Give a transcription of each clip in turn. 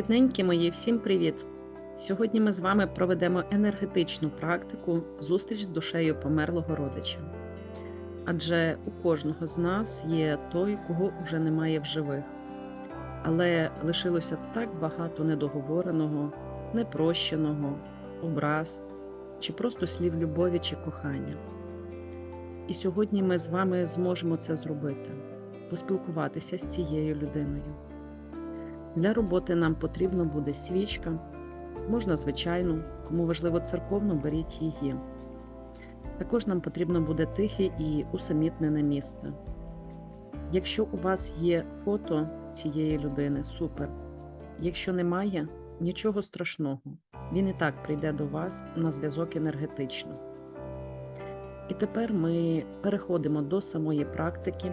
Рідненькі мої, всім привіт! Сьогодні ми з вами проведемо енергетичну практику зустріч з душею померлого родича. Адже у кожного з нас є той, кого вже немає в живих, але лишилося так багато недоговореного, непрощеного, образ чи просто слів любові чи кохання. І сьогодні ми з вами зможемо це зробити, поспілкуватися з цією людиною. Для роботи нам потрібно буде свічка, можна звичайну, кому важливо церковну, беріть її. Також нам потрібно буде тихе і усамітнене місце. Якщо у вас є фото цієї людини, супер. Якщо немає, нічого страшного. Він і так прийде до вас на зв'язок енергетично. І тепер ми переходимо до самої практики,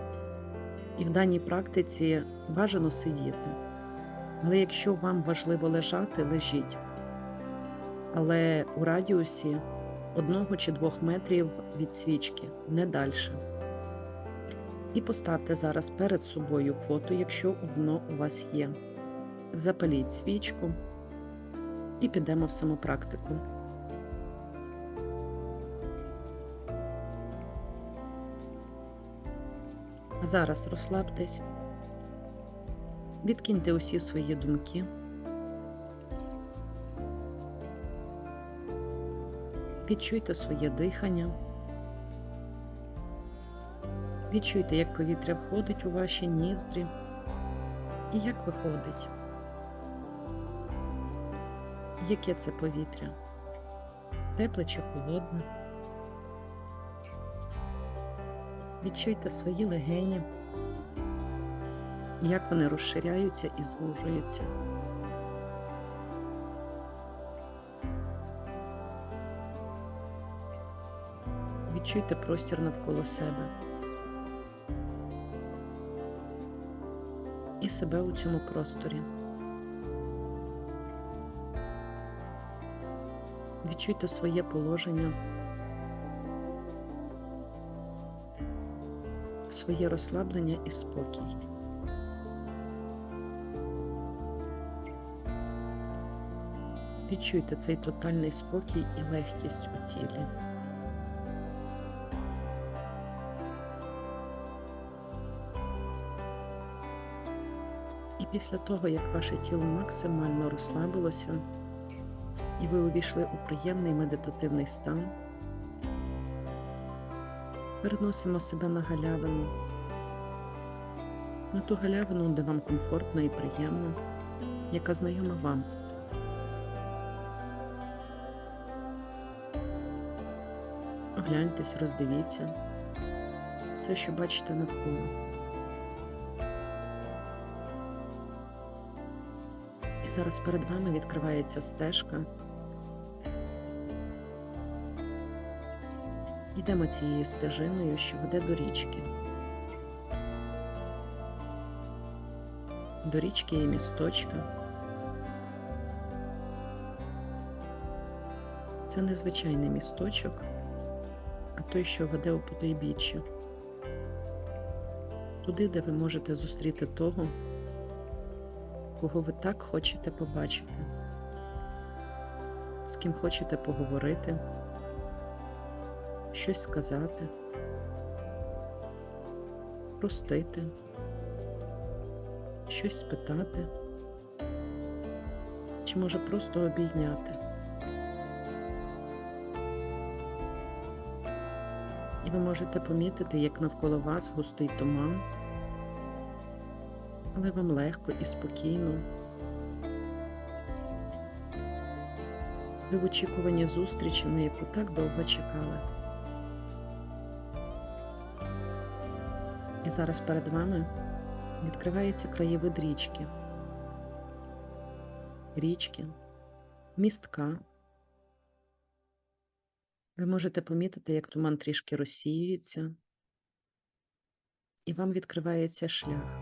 і в даній практиці бажано сидіти. Але якщо вам важливо лежати, лежіть. Але у радіусі одного чи двох метрів від свічки, не далі. І поставте зараз перед собою фото, якщо воно у вас є. Запаліть свічку і підемо в саму практику. А зараз розслабтесь. Відкиньте усі свої думки. Відчуйте своє дихання. Відчуйте, як повітря входить у ваші ніздрі і як виходить. Яке це повітря? Тепле чи холодне? Відчуйте свої легені як вони розширяються і звужуються. Відчуйте простір навколо себе і себе у цьому просторі. Відчуйте своє положення, своє розслаблення і спокій. Відчуйте цей тотальний спокій і легкість у тілі. І після того, як ваше тіло максимально розслабилося, і ви увійшли у приємний медитативний стан, переносимо себе на галявину, на ту галявину, де вам комфортно і приємно, яка знайома вам. Огляньтесь, роздивіться все, що бачите навколо. І зараз перед вами відкривається стежка. Йдемо цією стежиною, що веде до річки. До річки є місточка. Це незвичайний місточок той, що веде у потойбіччя. Туди, де ви можете зустріти того, кого ви так хочете побачити, з ким хочете поговорити, щось сказати, простити, щось спитати, чи може просто обійняти. Ви можете помітити, як навколо вас густий туман, але вам легко і спокійно. Ви в очікуванні зустрічі, на яку так довго чекали. І зараз перед вами відкривається краєвид річки. Річки, містка. Ви можете помітити, як туман трішки розсіюється, і вам відкривається шлях.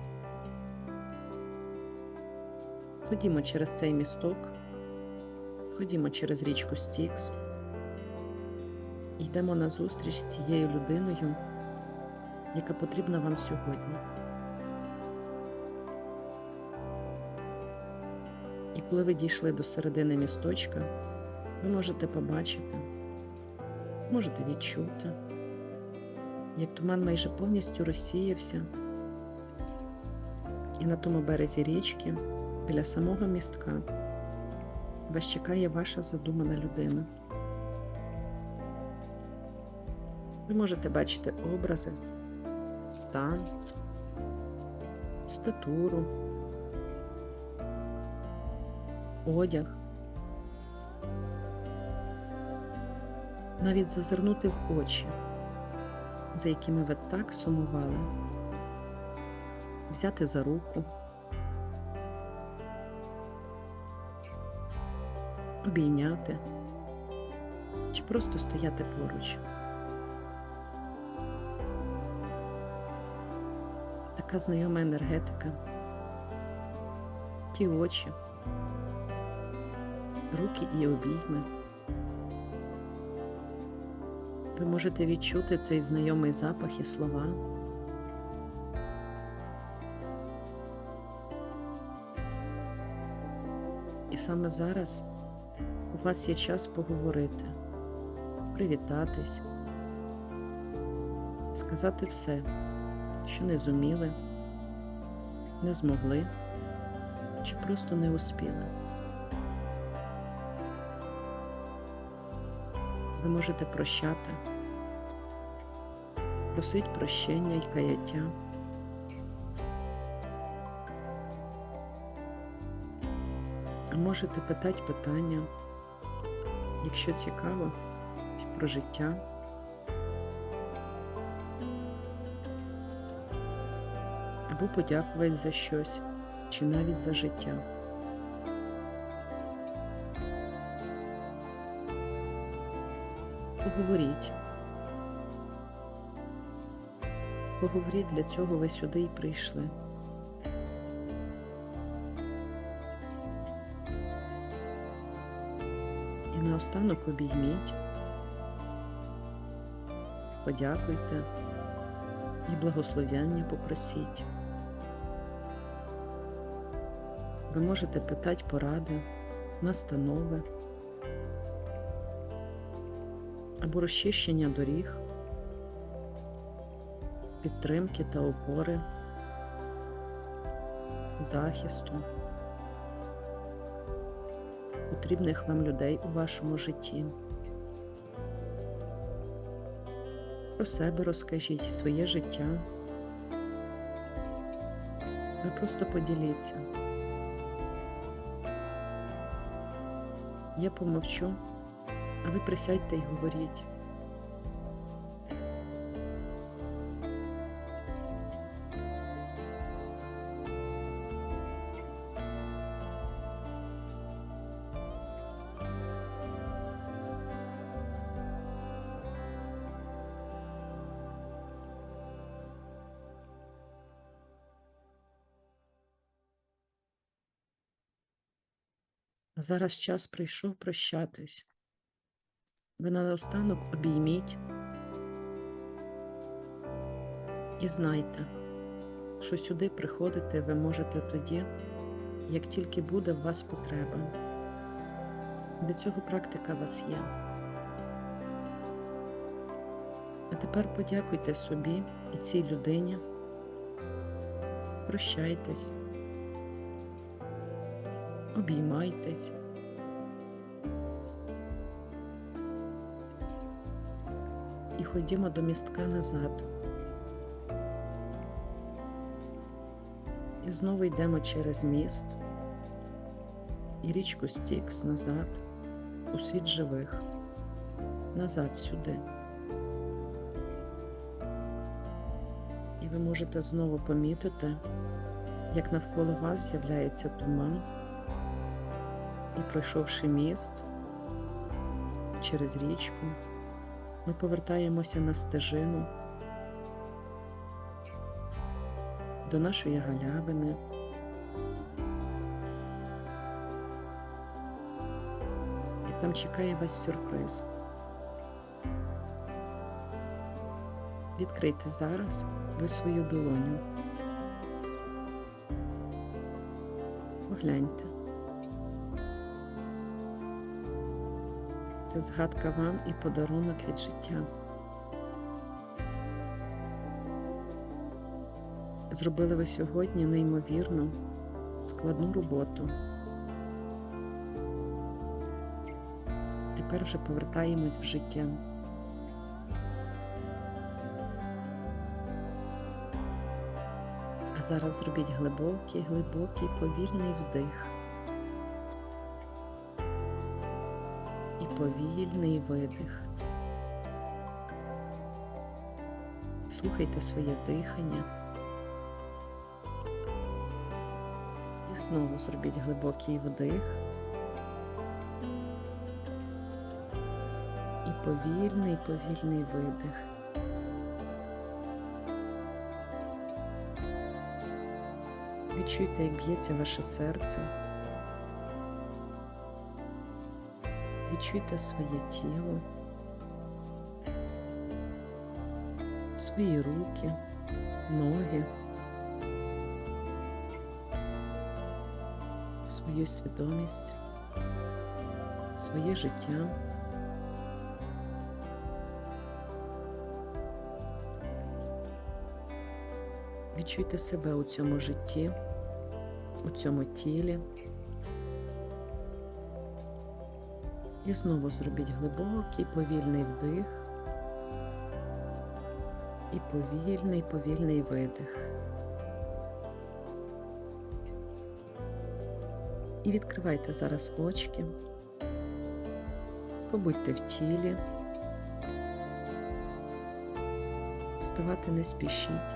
Ходімо через цей місток, ходімо через річку Стікс, йдемо на зустріч з цією людиною, яка потрібна вам сьогодні. І коли ви дійшли до середини місточка, ви можете побачити, можете відчути, як туман майже повністю розсіявся, і на тому березі річки, біля самого містка, вас чекає ваша задумана людина. Ви можете бачити образи, стан, статуру, одяг, навіть зазирнути в очі, за якими ви так сумували, взяти за руку, обійняти чи просто стояти поруч. Така знайома енергетика, ті очі, руки і обійми. Ви можете відчути цей знайомий запах і слова. І саме зараз у вас є час поговорити, привітатись, сказати все, що не зуміли, не змогли чи просто не успіли. Ви можете прощати, просить прощення й каяття. А можете питати питання, якщо цікаво, про життя. Або подякувати за щось, чи навіть за життя. Поговоріть. Поговоріть, для цього ви сюди і прийшли. І наостанок обійміть, подякуйте і благословення попросіть. Ви можете питати поради, настанови або розчищення доріг, підтримки та опори, захисту, потрібних вам людей у вашому житті. Про себе розкажіть своє життя. Ви просто поділіться. Я помовчу, а ви присядьте і говоріть. Зараз час прийшов прощатись. Ви наостанок обійміть і знайте, що сюди приходити ви можете тоді, як тільки буде в вас потреба. Для цього практика у вас є. А тепер подякуйте собі і цій людині. Прощайтесь, обіймайтесь. Ходімо до містка назад. І знову йдемо через міст і річку Стікс назад, у світ живих, назад сюди. І ви можете знову помітити, як навколо вас з'являється туман, і пройшовши міст через річку, ми повертаємося на стежину до нашої галявини. І там чекає вас сюрприз. Відкрийте зараз ви свою долоню. Погляньте. Це згадка вам і подарунок від життя. Зробили ви сьогодні неймовірну, складну роботу. Тепер вже повертаємось в життя. А зараз зробіть глибокий, глибокий, повільний вдих. І повільний видих. Слухайте своє дихання. І знову зробіть глибокий вдих. І повільний, повільний видих. Відчуйте, як б'ється ваше серце. Відчуйте своє тіло, свої руки, ноги, свою свідомість, своє життя. Відчуйте себе у цьому житті, у цьому тілі. І знову зробіть глибокий повільний вдих і повільний, повільний видих. І відкривайте зараз очки, побудьте в тілі, вставати не спішіть.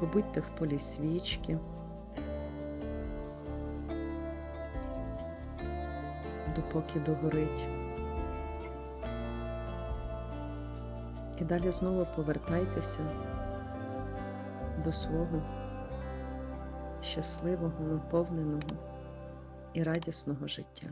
Побудьте в полі свічки. Допоки догорить. І далі знову повертайтеся до свого щасливого, наповненого і радісного життя.